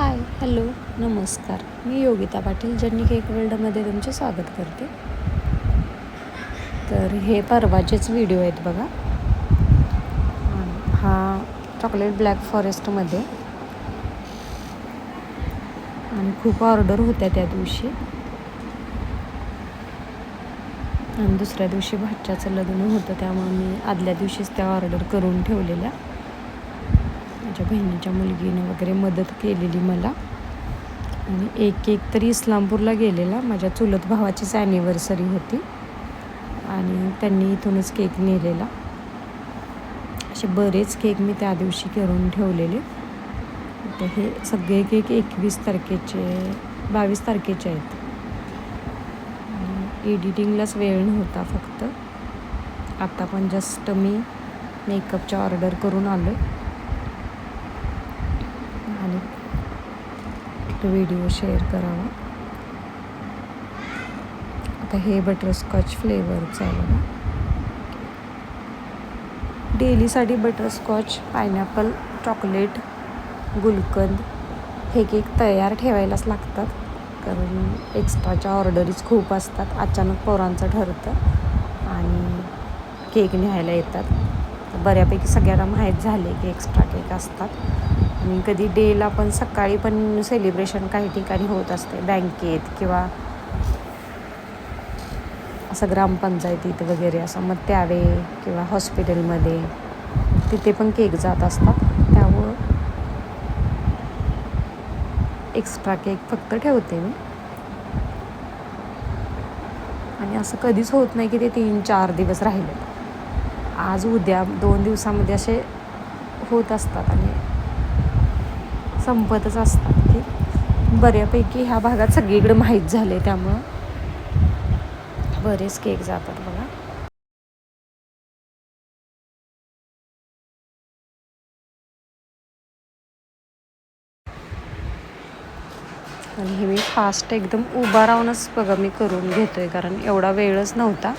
Hi hello नमस्कार. मी योगिता पाटील ज्यांनी cake वर्ल्डमध्ये तुमचे स्वागत करते. तर हे परवाचेच व्हिडिओ आहेत बघा. हा चॉकलेट ब्लॅक फॉरेस्टमध्ये. आणि खूप ऑर्डर होत्या त्या दिवशी. आणि दुसऱ्या दिवशी भाच्याचं लग्न होतं त्यामुळे मी आदल्या दिवशीच त्या ऑर्डर करून ठेवलेल्या. माझ्या बहिणीच्या मुलगीनं वगैरे मदत केलेली मला. आणि एक एक तरी इस्लामपूरला गेलेला. माझ्या चुलत भावाचीच ॲनिव्हर्सरी होती. आणि त्यांनी इथूनच केक नेलेला. असे बरेच केक मी त्या दिवशी करून ठेवलेले. तर हे सगळे केक एकवीस तारखेचे बावीस तारखेचे आहेत. एडिटिंगलाच वेळ नव्हता फक्त. आता पण जस्ट मी मेकअपच्या ऑर्डर करून आलो आणि व्हिडिओ शेअर करावा. आता हे बटरस्कॉच फ्लेवरचं आहे. डेलीसाठी बटरस्कॉच पायनॅपल चॉकलेट गुलकंद हे केक तयार ठेवायलाच लागतात. कारण एक्स्ट्राच्या ऑर्डरीज खूप असतात. अचानक पोरांचं ठरतं आणि केक न्यायला येतात. बऱ्यापैकी सगळ्यांना माहीत झाले की एक्स्ट्रा केक असतात. आणि कधी डेला पण सकाळी पण सेलिब्रेशन काही ठिकाणी होत असते. बँकेत किंवा असं ग्रामपंचायतीत वगैरे असं. मग त्यावे किंवा हॉस्पिटलमध्ये तिथे पण केक जात असतात. त्यामुळं एक्स्ट्रा केक फक्त ठेवते मी. आणि असं कधीच होत नाही की ते तीन चार दिवस राहिले. आज उद्या दोन दिवसामध्ये असे होत असतात आणि संपतच असतात की बऱ्यापैकी ह्या भागात सगळीकडे माहीत झाले त्यामुळं. बरेच केक जातात बघा. आणि हे मी फास्ट एकदम उभा राहूनच बघा मी करून घेतो आहे कारण एवढा वेळच नव्हता.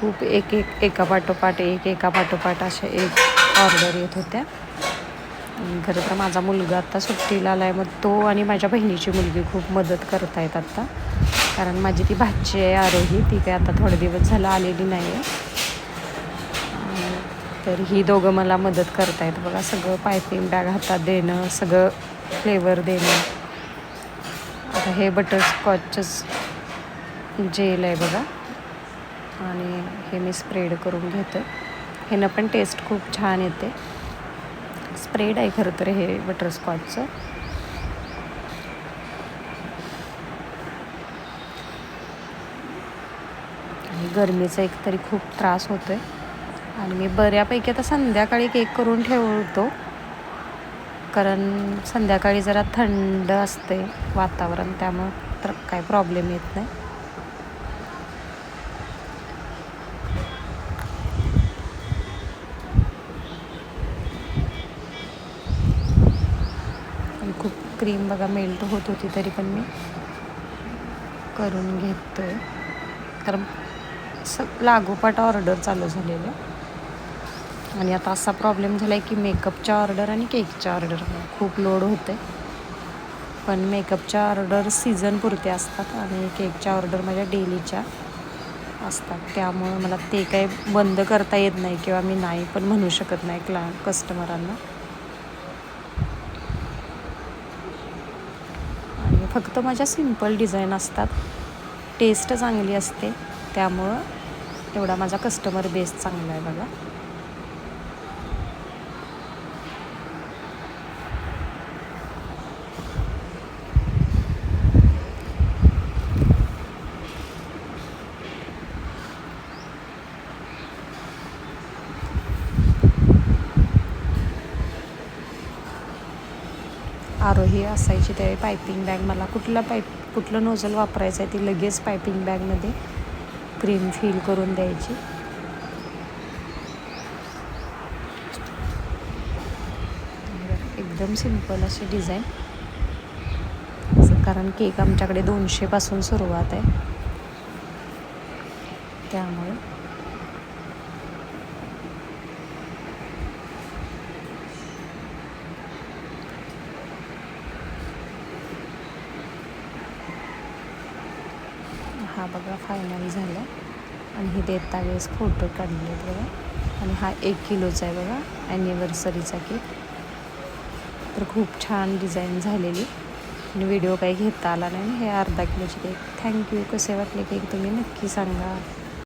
खूप एक एक एका पाठोपाठ एक एका पाठोपाठ अशा एक ऑर्डर येत होत्या. खरं तर माझा मुलगा आत्ता सुट्टीला आला आहे मग तो आणि माझ्या बहिणीची मुलगी खूप मदत करत आहेत आत्ता कारण माझी ती भाची आहे आरोही ती काय आता थोडे दिवस झालं आलेली नाही आहे तर ही दोघं मला मदत करतायत बघा सगळं पायपिंग बॅग हातात देणं सगळं फ्लेवर देणं. आता हे बटरस्कॉचच जेल आहे बघा. आणि हे मी स्प्रेड करून घेते. ह्यानं पण टेस्ट खूप छान येते. स्प्रेड आहे खरं तर हे बटरस्कॉचचं. आणि गरमीचा एक तरी खूप त्रास होतो आहे आणि मी बऱ्यापैकी आता संध्याकाळी केक करून ठेवतो. कारण संध्याकाळी जरा थंड असते वातावरण त्यामुळं तर काय प्रॉब्लेम येत नाही आणि खूप क्रीम बघा मेल्ट होत होती तरी पण मी करून घेतो आहे कारण स लागोपाठ ऑर्डर चालू झालेलं. आणि आता असा प्रॉब्लेम झाला आहे की मेकअपच्या ऑर्डर आणि केकच्या ऑर्डर खूप लोड होते पण मेकअपच्या ऑर्डर सीझन पुरते असतात आणि केकच्या ऑर्डर माझ्या डेलीच्या असतात. त्यामुळं मला ते काही बंद करता येत नाही किंवा मी नाही पण म्हणू शकत नाही क्ला कस्टमरांना आणि फक्त माझ्या सिंपल डिझाईन असतात. टेस्ट चांगली असते. त्यामुळं एवढा माझा कस्टमर बेस चांगला आहे बघा. आरोही असायची त्यावेळी पायपिंग बॅग. मला कुठला पाईप कुठलं नोझल वापरायचं आहे ती लगेच पायपिंग बॅगमध्ये क्रीम फील करून द्यायची. एकदम सिंपल अशी डिझाईन कारण केक आमच्याकडे दोनशेपासून सुरुवात आहे. त्यामुळे हा बघा फायनल झाला. आणि हे देता वेळेस फोटो काढले आहेत बघा. आणि हा एक किलोचा आहे बघा ॲनिव्हर्सरीचा केक तर खूप छान डिझाईन झालेली. आणि व्हिडिओ काही घेता आला नाही. हे अर्धा किलोची केक थँक्यू कसे वाटले केक तुम्ही नक्की सांगा.